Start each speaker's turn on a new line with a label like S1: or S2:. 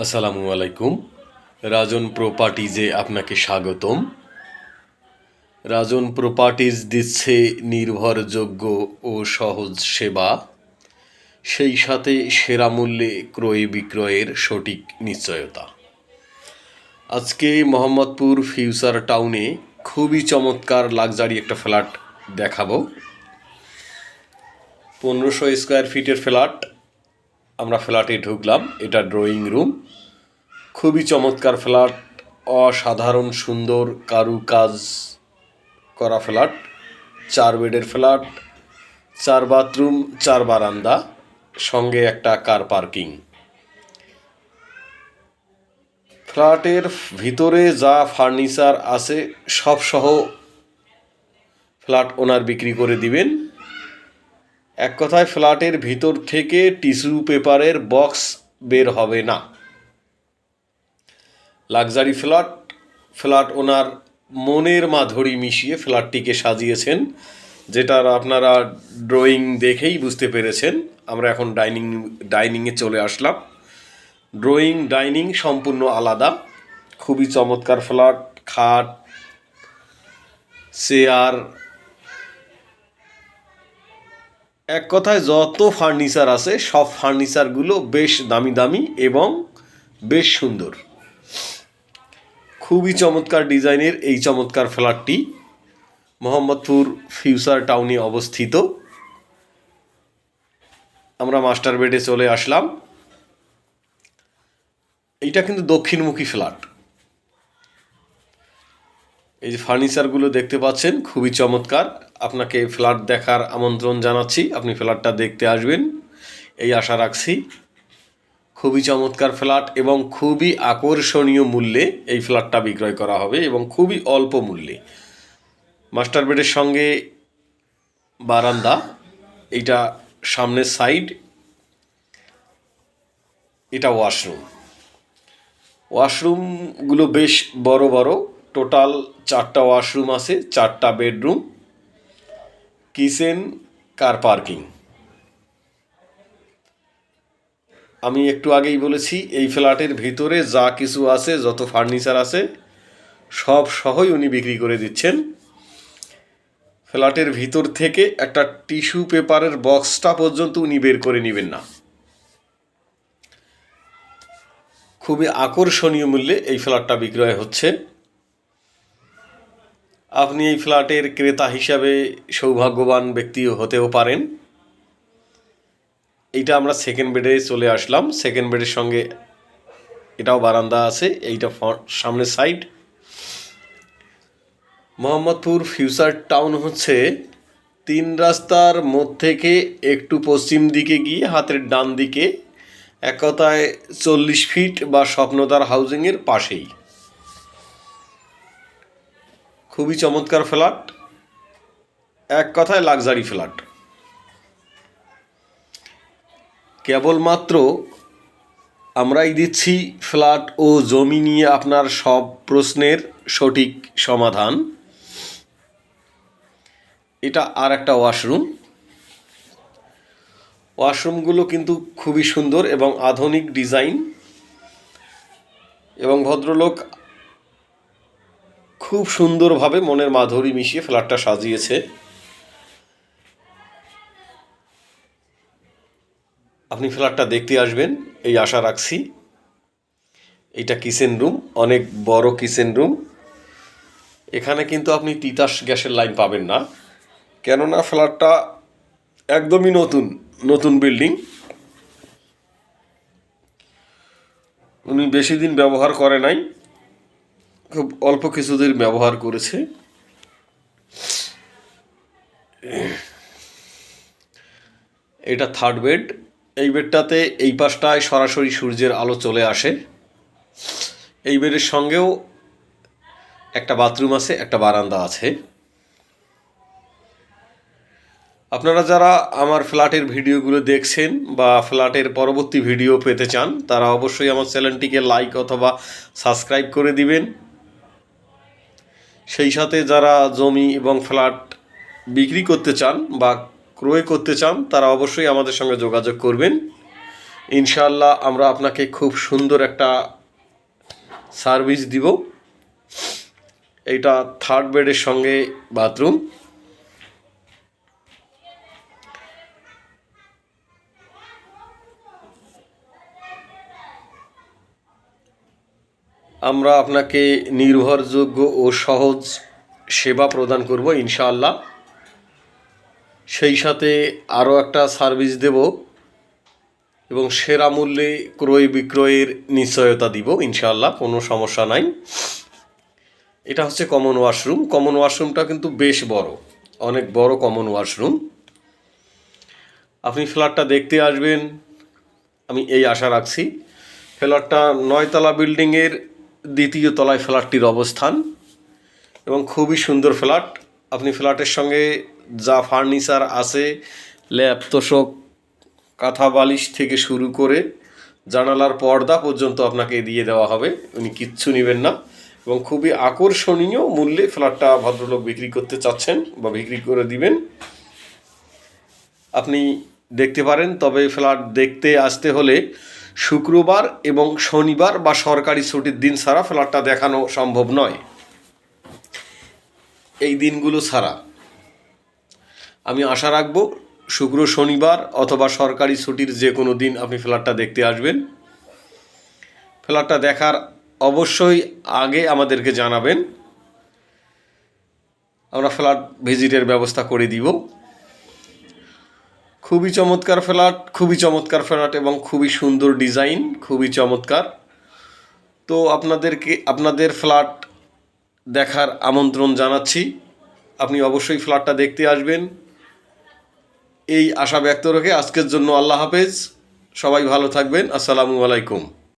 S1: আসসালামু আলাইকুম। রাজন প্রপার্টিজে আপনাকে স্বাগতম। রাজন প্রপার্টিজ দিচ্ছে নির্ভরযোগ্য ও সহজ সেবা। সেই সাথে সেরা মূল্যে ক্রয় বিক্রয়ের সঠিক নিশ্চয়তা। আজকে মোহাম্মদপুর ফিউচার টাউনে খুবই চমৎকার লাক্সারি একটা ফ্ল্যাট দেখাবো। পনেরোশো স্কোয়ার ফিটের ফ্ল্যাট। আমরা ফ্ল্যাটে ঢুকলাম, এটা ড্রয়িং রুম। খুবই চমৎকার ফ্ল্যাট, অসাধারণ সুন্দর কারুকাজ করা ফ্ল্যাট, চার বেডের ফ্ল্যাট, চার বাথরুম, চার বারান্দা, সঙ্গে একটা কার পার্কিং। ফ্ল্যাটের ভিতরে যা ফার্নিচার আছে সব সহ ফ্ল্যাট ওনার বিক্রি করে দিবেন। এক কথায় ফ্ল্যাটের ভিতর থেকে টিস্যু পেপারের বক্স বের হবে না। লাক্সারি ফ্ল্যাট ফ্ল্যাট ওনার মনের মাধুরী মিশিয়ে ফ্ল্যাটটিকে সাজিয়েছেন, যেটার আপনারা ড্রয়িং দেখেই বুঝতে পেরেছেন। আমরা এখন ডাইনিং, ডাইনিংয়ে চলে আসলাম। ড্রয়িং, ডাইনিং সম্পূর্ণ আলাদা। খুবই চমৎকার ফ্ল্যাট, খাট, চেয়ার। এক কথায় যত ফার্নিচার আছে, সব ফার্নিচারগুলো বেশ দামি দামি এবং বেশ সুন্দর। খুবই চমৎকার ডিজাইনের এই চমৎকার ফ্ল্যাটটি মোহাম্মদপুর ফিউচার টাউনে অবস্থিত। আমরা মাস্টার বেডে চলে আসলাম। এইটা কিন্তু দক্ষিণমুখী ফ্ল্যাট। এই যে ফার্নিচারগুলো দেখতে পাচ্ছেন, খুবই চমৎকার। আপনাকে ফ্ল্যাট দেখার আমন্ত্রণ জানাচ্ছি। আপনি ফ্ল্যাটটা দেখতে আসবেন। এই আশা রাখছি। খুবই চমৎকার ফ্ল্যাট এবং খুবই আকর্ষণীয় মূল্যে এই ফ্ল্যাটটা বিক্রয় করা হবে এবং খুবই অল্প মূল্যে। মাস্টার বেডের সঙ্গে বারান্দা এটা সামনের সাইড, এটা ওয়াশরুম। ওয়াশরুমগুলো বেশ বড় বড়, টোটাল চারটা ওয়াশরুম আছে, চারটা বেডরুম, কিচেন, কার পার্কিং। আমি একটু আগেই বলেছি, এই ফ্ল্যাটের ভিতরে যা কিছু আছে, যত ফার্নিচার আছে, সব সহই উনি বিক্রি করে দিচ্ছেন। ফ্ল্যাটের ভিতর থেকে একটা টিস্যু পেপারের বক্সটা পর্যন্ত উনি বের করে নেবেন না। খুবই আকর্ষণীয় মূল্যে এই ফ্ল্যাটটা বিক্রয় হচ্ছে। আপনি এই ফ্ল্যাটের ক্রেতা হিসাবে সৌভাগ্যবান ব্যক্তিও হতেও পারেন। এইটা আমরা সেকেন্ড বেডে চলে আসলাম। সেকেন্ড বেডের সঙ্গে এটাও বারান্দা আছে, এইটা সামনের সাইড মোহাম্মদপুর ফিউচার টাউন হচ্ছে তিন রাস্তার মধ্যে থেকে একটু পশ্চিম দিকে গিয়ে হাতের ডান দিকে এক কথায় চল্লিশ ফিট বা স্বপ্নদার হাউজিংয়ের পাশেই। খুবই চমৎকার ফ্ল্যাট এক কথায় লাক্সারি ফ্ল্যাট কেবলমাত্র আমরাই দিচ্ছি ফ্ল্যাট ও জমি নিয়ে আপনার সব প্রশ্নের সঠিক সমাধান। এটা আর একটা ওয়াশরুম। ওয়াশরুমগুলো কিন্তু খুবই সুন্দর এবং আধুনিক ডিজাইন এবং ভদ্রলোক খুব সুন্দরভাবে মনের মাধুরী মিশিয়ে ফ্ল্যাটটা সাজিয়েছে। আপনি ফ্ল্যাটটা দেখতে আসবেন, এই আশা রাখছি। এইটা কিচেন রুম, অনেক বড় কিচেন রুম। এখানে কিন্তু আপনি তিতাস গ্যাসের লাইন পাবেন না। কেননা ফ্ল্যাটটা একদমই নতুন নতুন বিল্ডিং। উনি বেশি দিন ব্যবহার করে নাই, খুব অল্প কিছুদিন ব্যবহার করেছে। এটা থার্ড বেড এই বেডটাতে এই পাশটায় সরাসরি সূর্যের আলো চলে আসে। এই বেডের সঙ্গেও একটা বাথরুম আছে, একটা বারান্দা আছে। আপনারা যারা আমার ফ্ল্যাটের ভিডিওগুলো দেখছেন বা ফ্ল্যাটের পরবর্তী ভিডিও পেতে চান, তারা অবশ্যই আমার চ্যানেলটিকে লাইক অথবা সাবস্ক্রাইব করে দিবেন। সেই সাথে যারা জমি এবং ফ্ল্যাট বিক্রি করতে চান বা ক্রয় করতে চান, তারা অবশ্যই আমাদের সঙ্গে যোগাযোগ করবেন। ইনশাল্লাহ আমরা আপনাকে খুব সুন্দর একটা সার্ভিস দিব। এইটা থার্ড বেডের সঙ্গে বাথরুম। আমরা আপনাকে নির্ভরযোগ্য ও সহজ সেবা প্রদান করব ইনশাআল্লাহ। সেই সাথে আরও একটা সার্ভিস দেব এবং সেরা মূল্যে ক্রয় বিক্রয়ের নিশ্চয়তা দিব ইনশাল্লাহ কোনো সমস্যা নাই। এটা হচ্ছে কমন ওয়াশরুম কমন ওয়াশরুমটা কিন্তু বেশ বড়, অনেক বড় কমন ওয়াশরুম আপনি ফ্ল্যাটটা দেখতে আসবেন, আমি এই আশা রাখছি। ফ্ল্যাটটা নয়তলা বিল্ডিংয়ের দ্বিতীয় তলায় ফ্ল্যাটটির অবস্থান এবং খুবই সুন্দর ফ্ল্যাট। আপনি ফ্ল্যাটের সঙ্গে যা ফার্নিচার আছে, ল্যাপ, তোষক, কাঁথা, বালিশ থেকে শুরু করে জানালার পর্দা পর্যন্ত আপনাকে দিয়ে দেওয়া হবে। উনি কিচ্ছু নেবেন না এবং খুবই আকর্ষণীয় মূল্যে ফ্ল্যাটটা ভদ্রলোক বিক্রি করতে চাচ্ছেন বা বিক্রি করে দিবেন। আপনি দেখতে পারেন, তবে ফ্ল্যাট দেখতে আসতে হলে শুক্রবার এবং শনিবার বা সরকারি ছুটির দিন ছাড়া ফ্ল্যাটটা দেখানো সম্ভব নয়। এই দিনগুলো ছাড়া। আমি আশা রাখব শুক্র শনিবার অথবা সরকারি ছুটির যে কোনো দিন আপনি ফ্ল্যাটটা দেখতে আসবেন। ফ্ল্যাটটা দেখার অবশ্যই আগে আমাদেরকে জানাবেন। আমরা ফ্ল্যাট ভিজিটের ব্যবস্থা করে দিব। খুবই চমৎকার ফ্ল্যাট, খুবই চমৎকার ফ্ল্যাট এবং খুবই সুন্দর ডিজাইন, খুবই চমৎকার। তো আপনাদেরকে, আপনাদের ফ্ল্যাট দেখার আমন্ত্রণ জানাচ্ছি। আপনি অবশ্যই ফ্ল্যাটটা দেখতে আসবেন। এই আশা ব্যক্ত রেখে আজকের জন্য আল্লাহ হাফেজ। সবাই ভালো থাকবেন। আসসালামু আলাইকুম।